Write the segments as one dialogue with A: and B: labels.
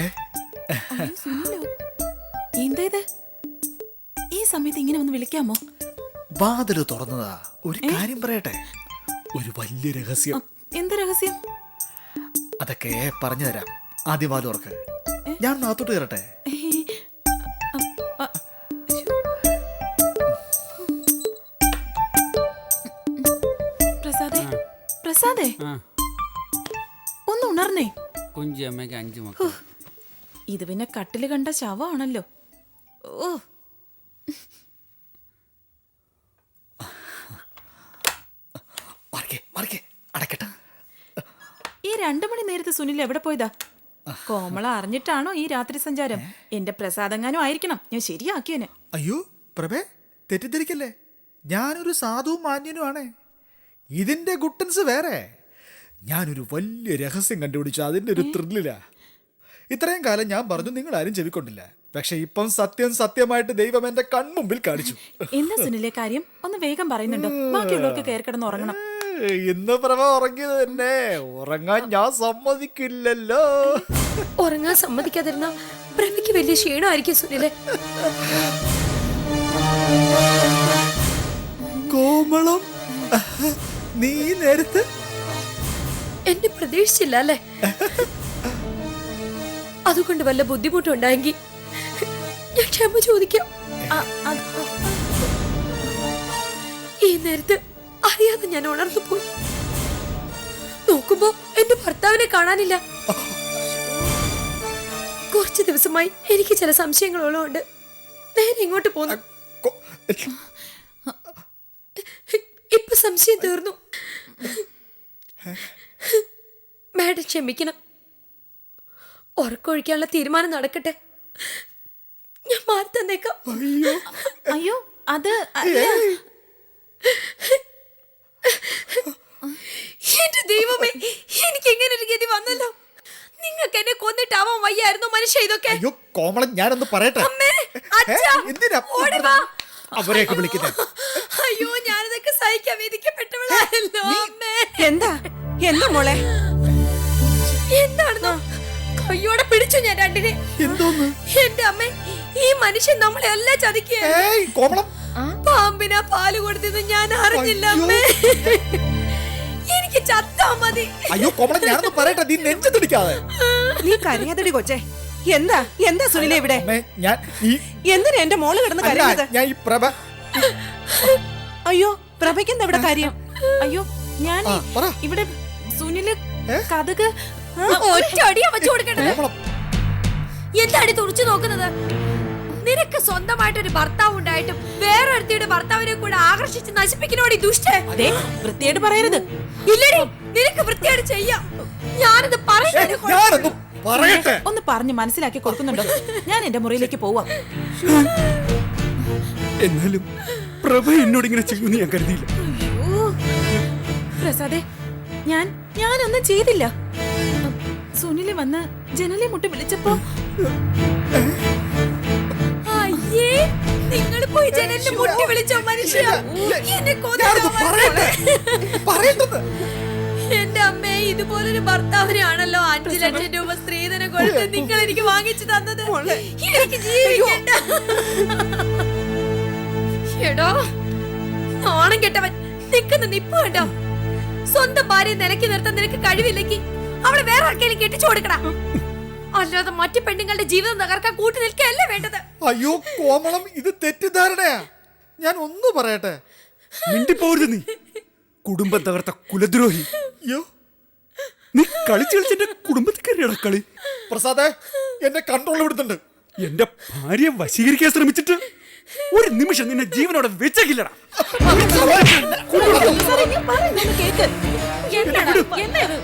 A: അയ്യോ, സുനിലോ? എന്താ ഇത്? ഈ സമയത്ത് ഇങ്ങനെ ഒന്ന് വിളിക്കാമോ?
B: വാതിൽ തുറന്നതാ. ഒരു കാര്യം പറയട്ടെ? ഒരു വലിയ രഹസ്യം.
A: ആ, എന്ത് രഹസ്യം?
B: അതൊക്കെ പറഞ്ഞു തരാം. ആദ്യം വാൽ തുറക്ക്. ഞാൻ നാത്തോട്ട് കയറട്ടെ?
A: ശ്ശോ. പ്രസാദേ പ്രസാദേ.
C: ആ.
A: ഒന്ന് ഉണർന്നേ.
C: കുഞ്ചി അമ്മയ്ക്ക് അഞ്ച് മക്കൾ
A: ഇത് പിന്നെ കട്ടിൽ കണ്ട ശവമാണല്ലോ. ഓ. ഈ രണ്ടു മണി നേരത്തെ സുനിൽ എവിടെ പോയതാ? കോമള അറിഞ്ഞിട്ടാണോ ഈ രാത്രി സഞ്ചാരം? എന്റെ പ്രസാദങ്ങാനും ആയിരിക്കണം. ഞാൻ ശരിയാക്കിയനെ.
B: അയ്യോ പ്രഭേ തെറ്റിദ്ധരിക്കല്ലേ? ഞാനൊരു സാധുവും മാന്യനുമാണ്. ഇതിന്റെ ഗുട്ടൻസ് വേറെ. ഞാനൊരു വലിയ രഹസ്യം കണ്ടുപിടിച്ചു അതിന്റെ ഒരു ത്രില്ലിലാ. ഇത്രയും കാലം ഞാൻ പറഞ്ഞു നിങ്ങൾ ആരും ചെവിക്കൊണ്ടില്ല. പക്ഷെ ഇപ്പം സത്യം സത്യമായിട്ട് ദൈവം എന്റെ കൺമുമ്പിൽ കാണിച്ചു.
A: എന്താ സുനിലെ കാര്യം? ഒന്ന് വേഗം പറയുന്നുണ്ടോ? ബാക്കിയുള്ളവർക്ക് കയറി കിടന്ന് ഉറങ്ങണം.
B: ഇന്ന് പ്രഭ ഉറങ്ങിയത് തന്നെ. ഉറങ്ങാൻ ഞാൻ സമ്മതിക്കില്ലല്ലോ.
D: ഉറങ്ങാൻ സമ്മതിക്കാതിരുന്ന പ്രഭയ്ക്ക് വലിയ ക്ഷീണമായിരിക്കും സുനിലെ.
B: കോമളം നീ നേരത്തെ
D: എന്നെ പ്രതീക്ഷിച്ചില്ല അല്ലേ? അതുകൊണ്ട് വല്ല ബുദ്ധിമുട്ടുണ്ടായെങ്കിൽ ഞാൻ ക്ഷമ ചോദിക്കാം. ഈ നേരത്ത് അറിയാതെ ഞാൻ ഉണർന്നു പോയി. നോക്കുമ്പോ എന്റെ ഭർത്താവിനെ കാണാനില്ല. കുറച്ച് ദിവസമായി എനിക്ക് ചില സംശയങ്ങളുള്ളതുകൊണ്ട് നേരെ ഇങ്ങോട്ട് പോന്നു. ഇപ്പൊ സംശയം തീർന്നു. മാഡം ക്ഷമിക്കണം. ഉറക്കൊഴിക്കാനുള്ള തീരുമാനം നടക്കട്ടെ. ഞാൻ മാറി തന്നേക്കാം.
A: അയ്യോ. അയ്യോ അത്.
D: എന്റെ ദൈവമേ എനിക്ക് എങ്ങനെ ഒരു ഗതി വന്നല്ലോ? നിങ്ങൾക്ക് എന്നെ കൊന്നിട്ടാവാൻ വയ്യായിരുന്നു മനുഷ്യ ഇതൊക്കെ.
B: അയ്യോ കോമളം ഞാനൊന്ന് പറയട്ടെ?
D: അമ്മേ അച്ഛാ
B: എന്തിനാ? അവരെയൊക്കെ വിളിക്കുന്നത്
D: അയ്യോ ഞാനിതൊക്കെ സഹിക്കാൻ വിധിക്കപ്പെട്ടവളായല്ലോ അമ്മേ.
E: എന്താ? എന്താ മോളെ?
D: എന്താണെന്നോ? കയ്യോടെ പിടിച്ചു ഞാൻ രണ്ടിനെ.
B: എന്തോന്ന്?
D: എന്റെ അമ്മ ഈ മനുഷ്യൻ നമ്മളെ എല്ലാം ചതിക്കുകയാണ്
B: ഏയ് കോമളം.
D: പാമ്പിനാ പാൽ കൊടുത്തെന്ന് ഞാൻ അറിഞ്ഞില്ല അമ്മേ. എനിക്ക് ചത്താ മതി.
B: അയ്യോ കോമളം ഞാനൊന്നും പറയട്ടെ നീ നെഞ്ചു തിടിക്കാതെ
E: നീ കരയാതടി കൊച്ചേ. എന്താ എന്താ സുനില ഇവിടെ?
B: ഞാൻ ഈ
E: എന്തിനാ എന്റെ മോൾ കിടന്ന് കരയുന്നത്?
B: ഞാൻ ഈ പ്രഭ
E: അയ്യോ പ്രഭയ്ക്കെന്താ ഇവിടെ കാര്യം?
A: അയ്യോ ഞാൻ. ഇവിടെ സുനിൽ കഥക്
D: ഒറ്റ അടിയാ വെച്ചു കൊടുക്കേണ്ടത്. എന്താണ് തുറച്ചു നോക്കുന്നത്? നിനക്ക് സ്വന്തമായിട്ട് ഒരു ഭർത്താവ് ഉണ്ടായിട്ടും വേറൊരുത്തിയുടെ ഭർത്താവിനെ കൂടെ ആകർഷിച്ച് നശിപ്പിക്കണോടി ദുഷ്ടേ.
A: വൃത്തിയായിട്ട് പറയരുത്.
D: ഇല്ലടി നിനക്ക് വൃത്തിയായിട്ട് ചെയ്യാം. ഞാനത് പറയുന്നത്
B: പറയട്ടെ.
A: ഒന്ന് പറഞ്ഞ് മനസ്സിലാക്കി കൊടുക്കുന്നുണ്ടോ? ഞാൻ എന്റെ മുറിയിലേക്ക് പോവാം.
C: എന്നാലും പ്രഭ എന്നോട് ഇങ്ങനെ ചെയ്യുമെന്ന് ഞാൻ കരുതിയില്ല.
A: പ്രസാദേ ഞാൻ ഞാനൊന്നും ചെയ്തില്ല. സുനിൽ വന്ന് ജനലെ മുട്ടി വിളിച്ചപ്പോ
D: അയ്യേ നിങ്ങൾ പോയി ജനലിന് മുട്ടി വിളിച്ച മനുഷ്യ? എന്നെ എന്റെ അമ്മയെ ഇതുപോലൊരു ഭർത്താവിനാണല്ലോ അഞ്ചു ലക്ഷം രൂപ സ്ത്രീധനം കൊടുത്ത് നിങ്ങൾ എനിക്ക് വാങ്ങിച്ചു തന്നത്. എനിക്ക് ജീവിക്കണ്ട. എടോ ഓണം കെട്ടവൻ നിൽക്കുന്ന നിപ്പ് കേട്ടോ സ്വന്തം ഭാര്യ നിലയ്ക്ക് നിർത്താൻ നിനക്ക് കഴിവില്ലെങ്കിൽ അവളെ വേറെ ആർക്കെങ്കിലും കെട്ടിച്ചു കൊടുക്കടാ. അല്ലാതെ മറ്റു പെണ്ണുങ്ങളുടെ ജീവിതം തകർക്കാൻ കൂട്ടി നിൽക്കുകയല്ല വേണ്ടത്?
B: അയ്യോ കോമളം ഇത് തെറ്റിദ്ധാരണയാ. ഞാൻ ഒന്ന് പറയട്ടെ?
C: മിണ്ടിപ്പോരുത് നീ. കുടുംബം തകർത്ത കുലദ്രോഹി.
B: അയ്യോ.
C: നീ കളിച്ച് കളിച്ചെന്റെ കുടുംബത്തിൽ കയറിയട കളി.
B: പ്രസാദേ എന്നെ കൺട്രോൾ വിടുന്നുണ്ട്.
C: എന്റെ ഭാര്യയെ വശീകരിക്കാൻ ശ്രമിച്ചിട്ട് ഒരു നിമിഷം നിന്നെ ജീവനോടെ വെച്ചേക്കില്ലടാ
A: കേക്ക്.
F: എന്താണ് എന്താ ഇത്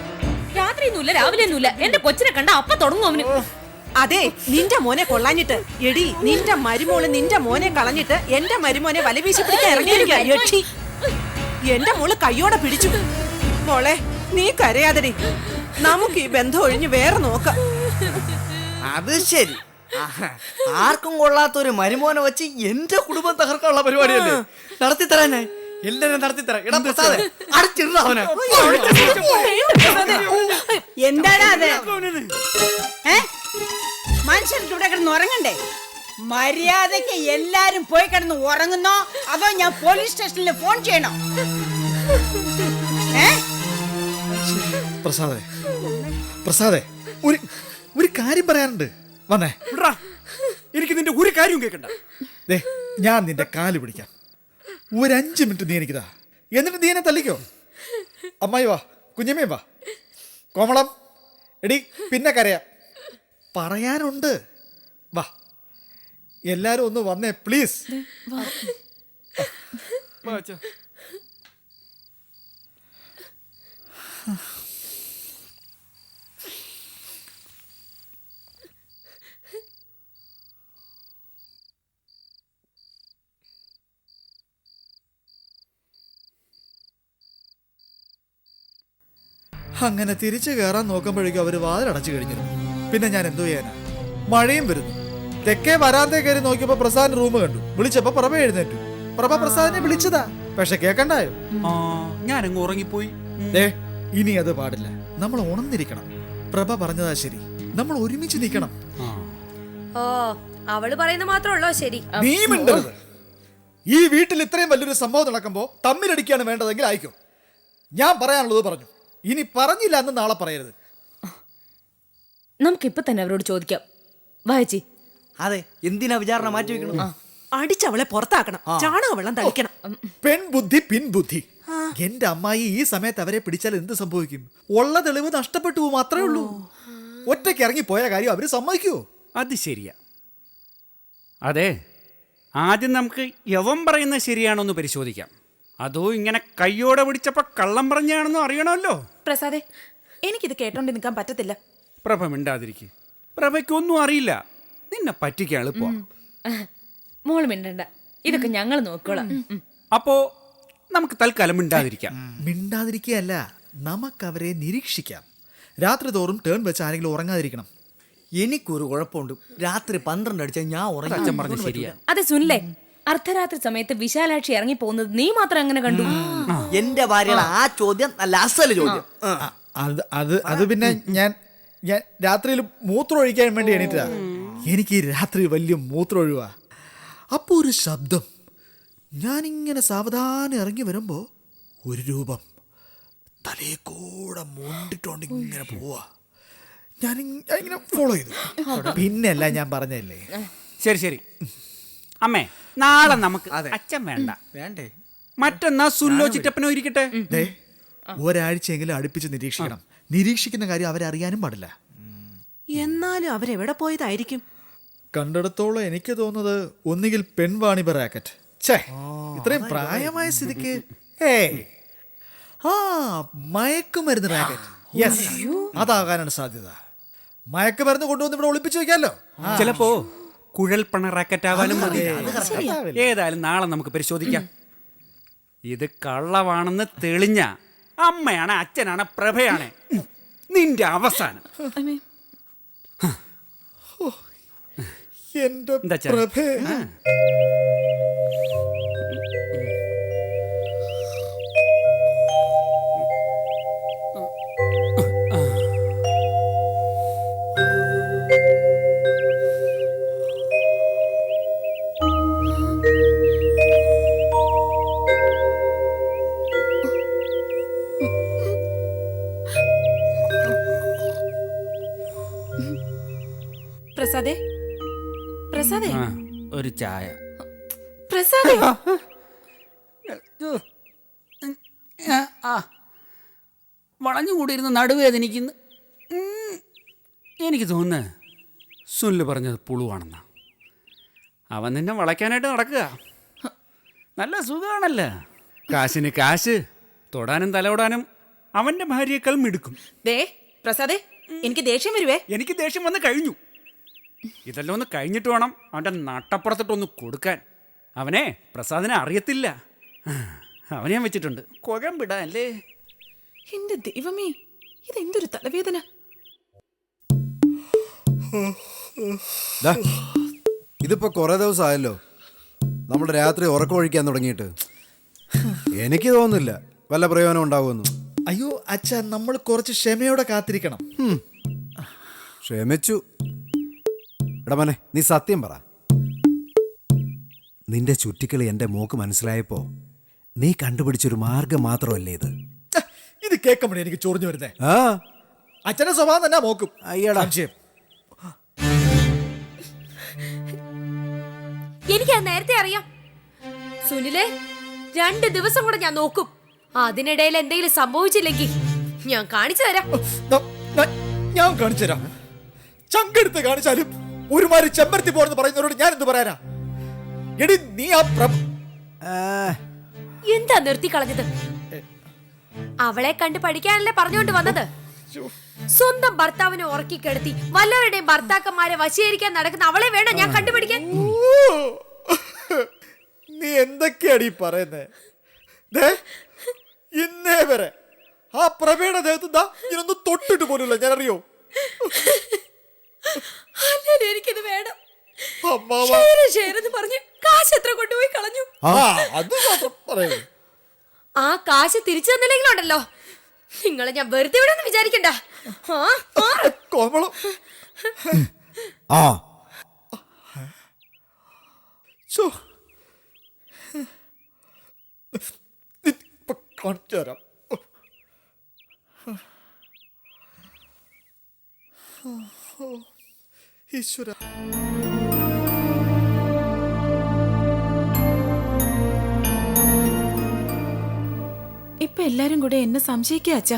F: രാത്രിയൊന്നുമില്ല രാവിലെയൊന്നുമില്ല എന്റെ കൊച്ചിനെ കണ്ട അപ്പ തുടങ്ങും അവന്.
E: അതെ നിന്റെ മോനെ കൊള്ളാഞ്ഞിട്ട്. എടി നിന്റെ മരുമോൾ നിന്റെ മോനെ കളഞ്ഞിട്ട് എന്റെ മരുമോനെ വലവീശി പിടിക്കാൻ ഇറങ്ങിയിരിക്കുക യക്ഷി എന്റെ മോൾ കയ്യോടെ പിടിച്ചു. മോളെ നീ കരയാതടി. നമുക്ക് ഈ ബന്ധം ഒഴിഞ്ഞ് വേറെ നോക്കാം.
G: അത് ശരി. ആഹാ. ആർക്കും കൊള്ളാത്ത ഒരു മരുമോനെ വെച്ച് എന്റെ കുടുംബം തകർക്കാനുള്ള പരിപാടിയല്ലേ? നടത്തി ഞാൻ. എല്ലാരും നടത്തി തരാം എടാ പ്രസാദേ അടച്ചിരുന്ന അവനെ
E: എന്താടാ അത് ഏ
H: മനുഷ്യർക്ക് ഇവിടെ കിടന്ന് ഉറങ്ങണ്ടേ മര്യാദയ്ക്ക് എല്ലാരും പോയി കിടന്ന് ഉറങ്ങുന്നോ അതോ ഞാൻ പോലീസ് സ്റ്റേഷനിൽ ഫോൺ ചെയ്യണോ ഏ
B: പ്രസാദേ പ്രസാദേ ഒരു ഒരു കാര്യം പറയാനുണ്ട് വന്നേ.
C: എനിക്ക് നിന്റെ ഒരു കാര്യം കേൾക്കണ്ട
B: ദേ ഞാൻ നിന്റെ കാൽ പിടിക്കാം ഒരു അഞ്ച് മിനിറ്റ് നീ എനിക്കിതാ. എന്നിട്ട് നീ എന്നെ തല്ലിക്കോ? അമ്മായി വാ കുഞ്ഞമ്മയും വാ. കോമളം എടി പിന്നെ കരയാം. പറയാനുണ്ട്. വാ. എല്ലാരും ഒന്ന് വന്നേ പ്ലീസ്.
C: വാ
B: അങ്ങനെ തിരിച്ചു കയറാൻ നോക്കുമ്പോഴേക്കും അവർ വാതിലടച്ചു കഴിഞ്ഞു പിന്നെ ഞാൻ എന്തോ ചെയ്യാനാ? മഴയും വരുന്നു. തെക്കേ വരാന്തേ കയറി നോക്കിയപ്പോ പ്രസാദ് റൂം കണ്ടു. വിളിച്ചപ്പോ പ്രഭ എഴുന്നേറ്റു. പ്രഭ പ്രസാദിനെ വിളിച്ചതാ. പക്ഷെ കേക്കണ്ടായോ?
C: ആ ഞാൻ അങ്ങ് ഉറങ്ങിപ്പോയി. ഏ
B: ദേ ഇനി അത് പാടില്ല. നമ്മൾ ഉണർന്നിരിക്കണം. പ്രഭ പറഞ്ഞതാ ശരി. നമ്മൾ ഒരുമിച്ച് നിൽക്കണം.
C: ആ.
D: ഓ അവൾ പറയുന്ന മാത്രമല്ലോ ശരി.
B: നീ മിണ്ടരുത്. ഈ വീട്ടിൽ ഇത്രയും വലിയൊരു സംഭവം നടക്കുമ്പോ തമ്മിലടിക്കാണ് വേണ്ടതെങ്കിൽ അയക്കും ഞാൻ പറയാനുള്ളത് പറഞ്ഞു. ഇനി പറഞ്ഞില്ല എന്ന് നാളെ പറയരുത്.
F: നമുക്കിപ്പൊ തന്നെ അവരോട് ചോദിക്കാം. വായച്ചി
G: അതെ എന്തിനാ വിചാരണ മാറ്റി വെക്കണം
E: അടിച്ചവളെ പുറത്താക്കണം. ചാണക വെള്ളം തളിക്കണം.
B: പെൺബുദ്ധി പിൻബുദ്ധി. എന്റെ അമ്മായി ഈ സമയത്ത് അവരെ പിടിച്ചാൽ എന്ത് സംഭവിക്കും? ഉള്ള തെളിവ് നഷ്ടപ്പെട്ടു പോകും അത്രേ ഉള്ളൂ. ഒറ്റയ്ക്ക് ഇറങ്ങി പോയ കാര്യം അവർ സമ്മതിക്കുവോ?
C: അത് ശരിയാ. അതെ ആദ്യം നമുക്ക് യവൻ പറയുന്നത് ശരിയാണോ എന്ന് പരിശോധിക്കാം. അതോ ഇങ്ങനെ കയ്യോടെ പിടിച്ചപ്പോ കള്ളം പറഞ്ഞാണെന്നോ അറിയണമല്ലോ?
A: പ്രസാദേ എനിക്കിത് കേട്ടോണ്ട് നിൽക്കാൻ പറ്റത്തില്ല.
C: പ്രഭ മിണ്ടാതിരിക്കും. പ്രഭയ്ക്കൊന്നും അറിയില്ല. നിന്നെ പറ്റിക്കാൻ എളുപ്പമാ.
F: മോൾ മിണ്ടണ്ട. ഇതൊക്കെ ഞങ്ങൾ നോക്കോളാം.
C: അപ്പോ നമുക്ക് തൽക്കാലം മിണ്ടാതിരിക്കാം.
B: മിണ്ടാതിരിക്കുകയല്ല നമുക്കവരെ നിരീക്ഷിക്കാം. രാത്രി തോറും ടേൺ വെച്ച് ആരെങ്കിലും ഉറങ്ങാതിരിക്കണം.
G: എനിക്കൊരു കുഴപ്പമുണ്ട്. രാത്രി പന്ത്രണ്ട് അടിച്ചാൽ ഞാൻ ഉറങ്ങാൻ
C: പറഞ്ഞു പറഞ്ഞ ശരിയാ.
F: അതെ സുനിലേ അർദ്ധരാത്രി സമയത്ത് വിശാലാക്ഷി ഇറങ്ങി പോകുന്നത് നീ മാത്രം അങ്ങനെ കണ്ടു?
G: എന്റെ ഭാര്യയുടെ ആ. ചോദ്യം നല്ല അസൽ ചോദ്യം. ആ.
B: അത് അത് അത് പിന്നെ ഞാൻ ഞാൻ രാത്രിയിൽ മൂത്രം ഒഴിക്കാൻ വേണ്ടി എണീറ്റാ എനിക്ക് ഈ രാത്രി വലിയ മൂത്രം ഒഴിവാ അപ്പോൾ ഒരു ശബ്ദം. ഞാനിങ്ങനെ സാവധാനം ഇറങ്ങി വരുമ്പോൾ ഒരു രൂപം തലയെ കൂടെ മുണ്ടിട്ടോണ്ട് ഇങ്ങനെ പോവാ. ഞാൻ ഇങ്ങനെ ഫോളോ ചെയ്തു. പിന്നെയല്ല ഞാൻ പറഞ്ഞല്ലേ
C: ശരി ശരി. അമ്മേ നാളെ നമുക്ക് അച്ഛൻ വേണ്ട.
G: വേണ്ടേ?
C: മറ്റെന്നാ സുല്ലോ ചിറ്റപ്പനോ ഇരിക്കട്ടെ?
B: ദേ ഒരാഴ്ചയെങ്കിലും അടുപ്പിച്ച് നിരീക്ഷിക്കണം. നിരീക്ഷിക്കുന്ന കാര്യം അവരറിയാനും പാടില്ല.
E: എന്നാലും അവരെവിടെ പോയതായിരിക്കും?
B: കണ്ടിടത്തോളം എനിക്ക് തോന്നുന്നത് ഒന്നുകിൽ പെൺവാണി റാക്കറ്റ് ഛേ ഇത്രയും പ്രായമായ സ്ഥിതിക്ക് ആ മയക്കുമരുന്ന് റാക്കറ്റ് യെസ് അതാകാനാണ് സാധ്യത. മയക്കുമരുന്ന് കൊണ്ടുവന്ന് ഇവിടെ ഒളിപ്പിച്ചു വെക്കാമല്ലോ.
C: ചിലപ്പോ കുഴൽപ്പണ റാക്കറ്റ് ആവാനും മതി. ഏതായാലും നാളെ നമുക്ക് പരിശോധിക്കാം. ഇത് കള്ളവാണെന്ന് തെളിഞ്ഞ അമ്മയാണ് അച്ഛനാണ് പ്രഭയാണ്. നിന്റെ അവസാനം.
B: എന്റെ
C: എന്താ
B: പ്രഭേ.
A: പ്രസാദേ? പ്രസാദേ?
C: ആ, ഒരു ചായ.
A: പ്രസാദേ?
C: വളഞ്ഞുകൂടിയിരുന്ന് നടുവേദനിക്കുന്നു. ഉം. എനിക്ക് തോന്നുന്നു സുനിൽ പറഞ്ഞത് പുളുവാണെന്നാ. അവൻ നിന്നെ വളയ്ക്കാനായിട്ട് നടക്കുക. നല്ല സുഖമാണല്ലോ കാശിന് കാശ് തൊടാനും തലോടാനും അവന്റെ ഭാര്യയേക്കാൾ മിടുക്കും.
A: ദേ പ്രസാദേ എനിക്ക് ദേഷ്യം വരുവേ.
C: എനിക്ക് ദേഷ്യം വന്ന് കഴിഞ്ഞു. ഇതെല്ലാം ഒന്ന് കഴിഞ്ഞിട്ട് വേണം അവന്റെ നട്ടപ്പുറത്തിട്ടൊന്ന് കൊടുക്കാൻ. അവനെ പ്രസാദിനെ അറിയത്തില്ല. അവനെ ഞാൻ വെച്ചിട്ടുണ്ട്. കുഴം വിടാൻ അല്ലേ
A: എന്റെ ദൈവമേ ഇതെന്തൊരു തലവേദന?
I: ഇതിപ്പോ കുറെ ദിവസമായല്ലോ നമ്മുടെ രാത്രി ഉറക്കമൊഴിക്കാൻ തുടങ്ങിയിട്ട്. എനിക്ക് തോന്നുന്നില്ല വല്ല പ്രയോജനം ഉണ്ടാവുമെന്ന്.
B: അയ്യോ അച്ഛ നമ്മൾ കുറച്ച് ക്ഷമയോടെ കാത്തിരിക്കണം.
I: ക്ഷമിച്ചു. എടാ മോനെ നീ സത്യം പറ. നിന്റെ ചുറ്റിക്കളി എന്റെ മോക്ക് മനസ്സിലായപ്പോ നീ കണ്ടുപിടിച്ചൊരു മാർഗം മാത്രമല്ലേ ഇത്?
B: ഛെ, ഇത് കേൾക്കുമ്പോഴേ എനിക്ക് ചൊറിഞ്ഞു വരുന്നേ.
I: ആ?
B: അച്ഛന്റെ സ്വഭാവം തന്നെ മോക്കും.
I: അയ്യടാ.
B: സംശയം.
D: എനിക്ക് നേരത്തെ അറിയാം. സുനിലെ രണ്ട് ദിവസം കൂടെ ഞാൻ നോക്കും. അതിനിടയിൽ എന്തെങ്കിലും സംഭവിച്ചില്ലെങ്കിൽ ഞാൻ കാണിച്ചു തരാം.
B: ഞാൻ കാണിച്ചു തരാം. ചങ്കെടുത്ത് കാണിച്ചാലും ഒരുമാതിരി ചെമ്പരത്തി പോരെന്ന് പറയുന്നവരോട് ഞാൻ എന്ത് പറയാനാ? എടി നീ ആ പ്ര
D: എന്താ നിർത്തി കളഞ്ഞത്? അവളെ കണ്ട് പഠിക്കാനല്ലേ പറഞ്ഞുകൊണ്ട് വന്നത്? സ്വന്തം ഭർത്താവിനെ ഉറക്കി കിടത്തി വല്ലവരുടെയും ഭർത്താക്കന്മാരെ വശീകരിക്കാൻ നടക്കുന്ന അവളെ വേണം ഞാൻ കണ്ടുപിടിക്കാൻ?
B: നീ എന്തൊക്കെയാടി പറയുന്നത് ദേ ഇന്നേ വരെ ആ പ്രവീണ ദേഹത്ത് ദാ ഇതൊന്നും തൊട്ടിട്ട് പോലുമില്ല ഞാൻ അറിയോ
D: അല്ലേ എനിക്കിത് വേണം. ഷെയർ ഷെയർ എന്ന് പറഞ്ഞ് കാശ് എത്ര കൊണ്ടുപോയി കളഞ്ഞു?
B: ആ അത് മാത്രം പറയൂ.
D: ആ കാശ് തിരിച്ചു തന്നില്ലെങ്കിലുണ്ടല്ലോ. നിങ്ങളെ ഞാൻ വെറുതെ ഇവിടെ വിചാരിക്കണ്ട. ആ, ആ.
B: കോമളം.
I: ആ.
B: ചോ. ഇപ്പൊ കാണിച്ചു തരാം. ഈശ്വര.
A: ഇപ്പൊ എല്ലാരും കൂടെ എന്നെ സംശയിക്കുക അച്ഛ.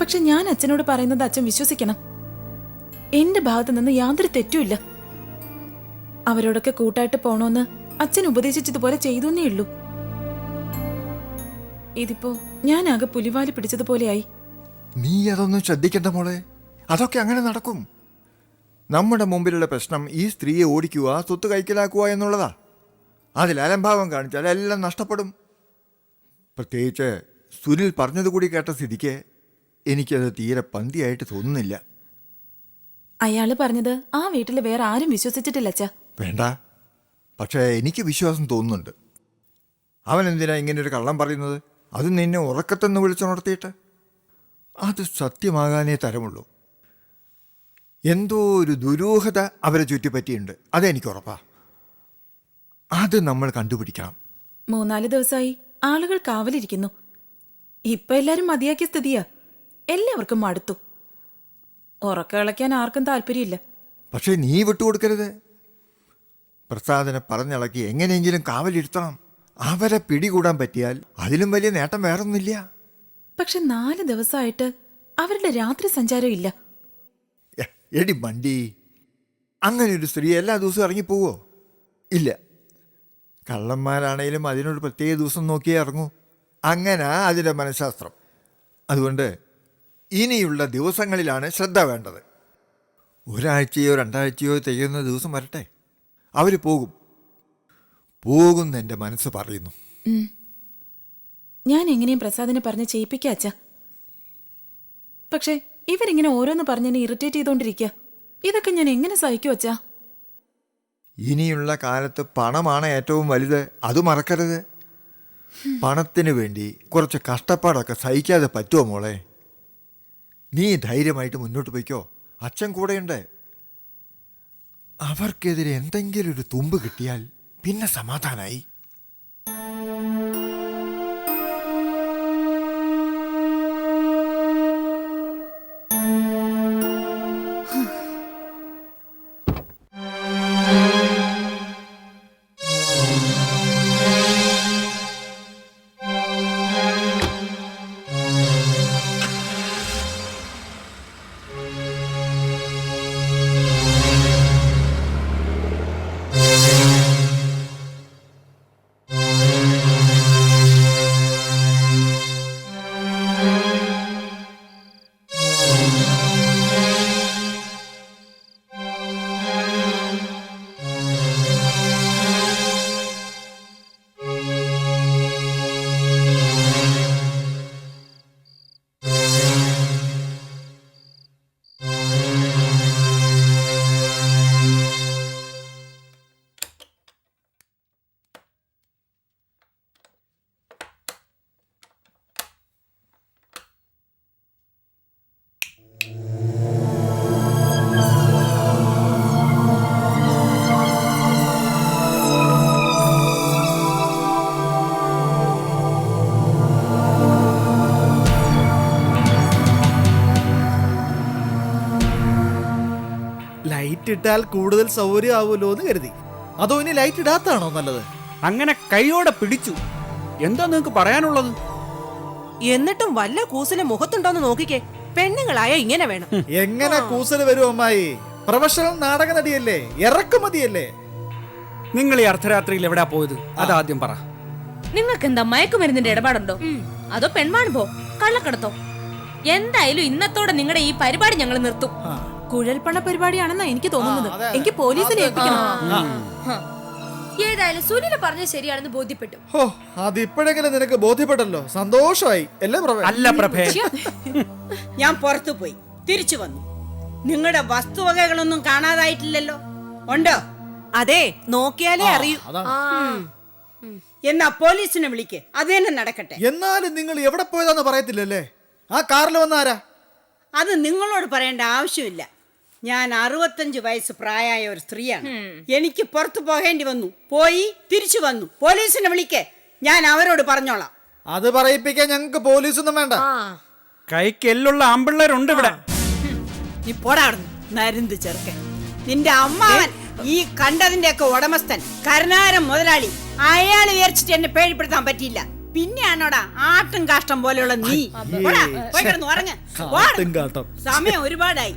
A: പക്ഷെ ഞാൻ അച്ഛനോട് പറയുന്നത് അച്ഛൻ വിശ്വസിക്കണം. എന്റെ ഭാഗത്ത് നിന്ന് യാതൊരു തെറ്റുമില്ല അവരോടൊക്കെ കൂട്ടായിട്ട് പോണോന്ന് അച്ഛൻ ഉപദേശിച്ചതുപോലെ ചെയ്തു ചെയ്തുന്നേ ഉള്ളൂ. ഇതിപ്പോ ഞാനാകെ പുലിവാലി പിടിച്ചതുപോലെയായി
J: നീ അതൊന്നും ശ്രദ്ധിക്കണ്ട മോളെ. അതൊക്കെ അങ്ങനെ നടക്കും. നമ്മുടെ മുമ്പിലുള്ള പ്രശ്നം ഈ സ്ത്രീയെ ഓടിക്കുക സ്വത്ത് കൈക്കലാക്കുക എന്നുള്ളതാ. അതിൽ അലംഭാവം കാണിച്ചാൽ എല്ലാം നഷ്ടപ്പെടും. പ്രത്യേകിച്ച് സുനിൽ പറഞ്ഞതുകൂടി കേട്ട സ്ഥിതിക്ക് എനിക്കത് തീരെ പന്തിയായിട്ട് തോന്നുന്നില്ല.
A: അയാൾ പറഞ്ഞത് ആ വീട്ടിൽ വേറെ ആരും വിശ്വസിച്ചിട്ടില്ല അച്ഛ.
J: വേണ്ട. പക്ഷേ എനിക്ക് വിശ്വാസം തോന്നുന്നുണ്ട്. അവൻ എന്തിനാ ഇങ്ങനെ ഒരു കള്ളം പറയുന്നത്? അത് നിന്നെ ഉറക്കത്തെന്ന് വിളിച്ചുണർത്തിയിട്ട്. അത് സത്യമാകാനേ തരമുള്ളൂ. എന്തോ ഒരു ദുരൂഹത അവരെ ചുറ്റിപ്പറ്റിയുണ്ട് അതെനിക്ക് ഉറപ്പാ. അത് നമ്മൾ കണ്ടുപിടിക്കണം.
A: മൂന്നാൽ ദിവസമായി ആളുകൾ കാവലിരിക്കുന്നു. ഇപ്പൊ എല്ലാരും മതിയാക്കിയ സ്ഥിതിയാ. എല്ലാവർക്കും മടുത്തു. ഉറക്കളയ്ക്കാൻ ആർക്കും താല്പര്യമില്ല.
J: പക്ഷേ നീ വിട്ടുകൊടുക്കരുത്. പ്രസാദനെ പറഞ്ഞിളക്കി എങ്ങനെയെങ്കിലും കാവലിരുത്തണം. അവരെ പിടികൂടാൻ പറ്റിയാൽ അതിലും വലിയ നേട്ടം വേറൊന്നുമില്ല.
A: പക്ഷെ നാല് ദിവസമായിട്ട് അവരുടെ രാത്രി സഞ്ചാരം ഇല്ല
J: എടി മണ്ടി അങ്ങനെ ഒരു സ്ത്രീ എല്ലാ ദിവസവും ഇറങ്ങിപ്പോവോ ഇല്ല. കള്ളന്മാരാണേലും അതിനൊരു പ്രത്യേക ദിവസം നോക്കിയേ ഇറങ്ങൂ. അങ്ങനെ അതിന്റെ മനഃശാസ്ത്രം. അതുകൊണ്ട് ഇനിയുള്ള ദിവസങ്ങളിലാണ് ശ്രദ്ധ വേണ്ടത്. ഒരാഴ്ചയോ രണ്ടാഴ്ചയോ തികയുന്ന ദിവസം വരട്ടെ. അവർ പോകും. പോകുന്ന എന്റെ മനസ്സ് പറയുന്നു.
A: ഞാൻ എങ്ങനെയും പ്രസാദിനെ പറഞ്ഞ് ചെയ്യിപ്പിക്കാച്ച പക്ഷേ ഇവരിങ്ങനെ ഓരോന്ന് പറഞ്ഞെന്നെ ഇറിറ്റേറ്റ് ചെയ്തോണ്ടിരിക്കുക ഇതൊക്കെ ഞാൻ എങ്ങനെ സഹിക്കും അച്ഛാ?
J: ഇനിയുള്ള കാലത്ത് പണമാണ് ഏറ്റവും വലുത്. അത് മറക്കരുത്. പണത്തിന് വേണ്ടി കുറച്ച് കഷ്ടപ്പാടൊക്കെ സഹിക്കാതെ പറ്റുമോ മോളെ? നീ ധൈര്യമായിട്ട് മുന്നോട്ട് പോയിക്കോ. അച്ഛൻ കൂടെയുണ്ട്. അവർക്കെതിരെ എന്തെങ്കിലും ഒരു തുമ്പ് കിട്ടിയാൽ പിന്നെ സമാധാനായി.
B: ലൈറ്റ് ഇട്ടാൽ കൂടുതൽ സൗകര്യമാവുമല്ലോ എന്ന് കരുതി. അതോ ഇനി ലൈറ്റ് ഇടാത്താണോ നല്ലത്?
C: അങ്ങനെ കൈയോടെ പിടിച്ചു. എന്താ നിങ്ങൾക്ക് പറയാനുള്ളത്?
E: എന്നിട്ടും വല്ല കൂസിന് മുഖത്തുണ്ടോന്ന് നോക്കിക്കേ. പെണ്ണുങ്ങളായ ഇങ്ങനെ വേണം.
B: എങ്ങനെ കൂസൽ വരും അമ്മായി? പ്രൊഫഷണൽ നാടക നടിയല്ലേ ഇറക്കുമതിയല്ലേ?
C: നിങ്ങൾ ഈ അർദ്ധരാത്രിയിൽ എവിടെയാ പോയത്? അതാദ്യം പറ.
F: നിങ്ങൾക്ക് എന്താ മയക്കുമരുന്നിന്റെ ഇടപാടുണ്ടോ? അതോ പെൺവാണിപ്പോ കള്ളക്കടത്തോ? എന്തായാലും ഇന്നത്തോടെ നിങ്ങളുടെ ഈ പരിപാടി ഞങ്ങൾ നിർത്തും.
A: കുഴൽപ്പണ പരിപാടിയാണെന്നാ എനിക്ക് തോന്നുന്നത്. എനിക്ക് പോലീസിൽ ഏൽപ്പിക്കണം.
D: ഏതായാലും സുനിൽ പറഞ്ഞത് ശരിയാണെന്ന് ബോധ്യപ്പെട്ടു.
B: ഹോ അതിപ്പോഴെങ്കിലും നിനക്ക് ബോധ്യപ്പെട്ടല്ലോ? സന്തോഷമായി അല്ലേ പ്രഭ?
C: അല്ല പ്രഭേ.
H: ഞാൻ പുറത്തു പോയി. തിരിച്ചു വന്നു. നിങ്ങളുടെ വസ്തുവകകളൊന്നും കാണാതായിട്ടില്ലല്ലോ? ഉണ്ടോ?
E: അതെ നോക്കിയാലേ അറിയൂ.
H: എന്നാ പോലീസിനെ വിളിക്ക്. അത് തന്നെ നടക്കട്ടെ.
B: എന്നാലും നിങ്ങൾ എവിടെ പോയതാന്ന് പറയത്തില്ലല്ലേ? ആ കാറിൽ വന്നാരാ?
H: അത് നിങ്ങളോട് പറയേണ്ട ആവശ്യമില്ല. ഞാൻ അറുപത്തഞ്ച് വയസ്സ് പ്രായമായ ഒരു സ്ത്രീയാണ്. എനിക്ക് പുറത്തു പോകേണ്ടി വന്നു. പോയി തിരിച്ചു വന്നു. പോലീസിനെ വിളിക്കേ. ഞാൻ അവരോട് പറഞ്ഞോളാം.
B: അത് പറയിപ്പിക്കാൻ ഞങ്ങൾക്ക് പോലീസൊന്നും വേണ്ട.
C: കൈക്ക് എല്ലുള്ള ആമ്പിള്ളേരുണ്ട് ഇവിടെ.
H: നീ പോടാ അവിടുന്ന്. നരുന്ത് ചെറുക്കൻ. നിന്റെ അമ്മാവൻ ഈ കണ്ടതിന്റെ ഒക്കെ ഉടമസ്ഥൻ കരുണാരം മുതലാളി. അയാൾ വിചാരിച്ചിട്ട് എന്നെ പേടിപ്പെടുത്താൻ പറ്റിയില്ല. പിന്നെയാണോടാ ആട്ടും കാഷ്ടം പോലെയുള്ള നീ. പോടാ, പോയി കിടന്ന് ഉറങ്ങ. പോടാ.
B: കാട്ടം.
H: സമയം ഒരുപാടായി.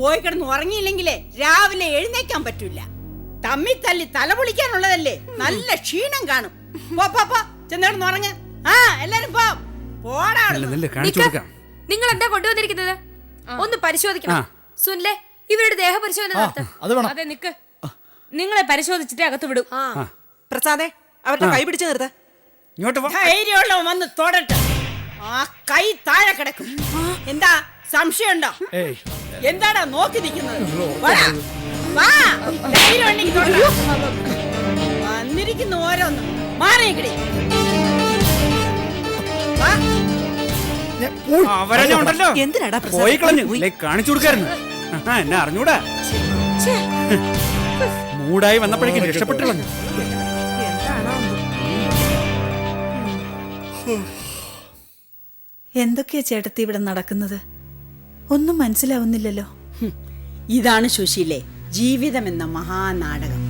H: പോയി കിടന്ന് ഉറങ്ങിയില്ലെങ്കിലേ രാവിലെ എഴുന്നേക്കാൻ പറ്റൂല. തമ്മി തല്ലി തല പൊളിക്കാനുള്ളതല്ലേ? നല്ല ക്ഷീണം കാണും. പോ പോ പോ. ചെന്നിടന്ന് ഉറങ്ങ്. ആ എല്ലാരും പോ. പോടാ
D: നിങ്ങൾ എന്താ കൊണ്ടുവന്നിരിക്കുന്നത്? ഒന്ന് പരിശോധിക്കണം. സുനിലെ ഇവരുടെ ദേഹപരിശോധന പരിശോധന
B: അതെ
F: നിക്ക്. നിങ്ങളെ പരിശോധിച്ചിട്ടേ അകത്ത് വിടും.
D: ആ.
E: പ്രസാദേ അവരുടെ കൈ പിടിച്ചു നിർത്ത.
C: ഇങ്ങോട്ട് വാ.
H: ധൈര്യമുള്ളവൻ വന്ന് തൊടട്ടെ. ആ കൈ താഴെ കിടക്കും. എന്താ സംശയമുണ്ടോ?
B: ഏയ്.
H: എന്താടാ നോക്കി നിൽക്കുന്നത്. വന്നിരിക്കുന്ന ഓരോന്നും. മാറിയിക്കടി
E: എന്തിനാടാ?
C: പോയി കളഞ്ഞു. കാണിച്ചു കൊടുക്കായിരുന്നു എന്നെ അറിഞ്ഞൂടാ. മൂടായി വന്നപ്പോഴേക്കും രക്ഷപ്പെട്ടു കളഞ്ഞു.
K: എന്തൊക്കെയാ ചേട്ടത്തി ഇവിടെ നടക്കുന്നത്? ഒന്നും മനസ്സിലാവുന്നില്ലല്ലോ.
H: ഇതാണ് സുശീലെ ജീവിതം എന്ന മഹാനാടകം.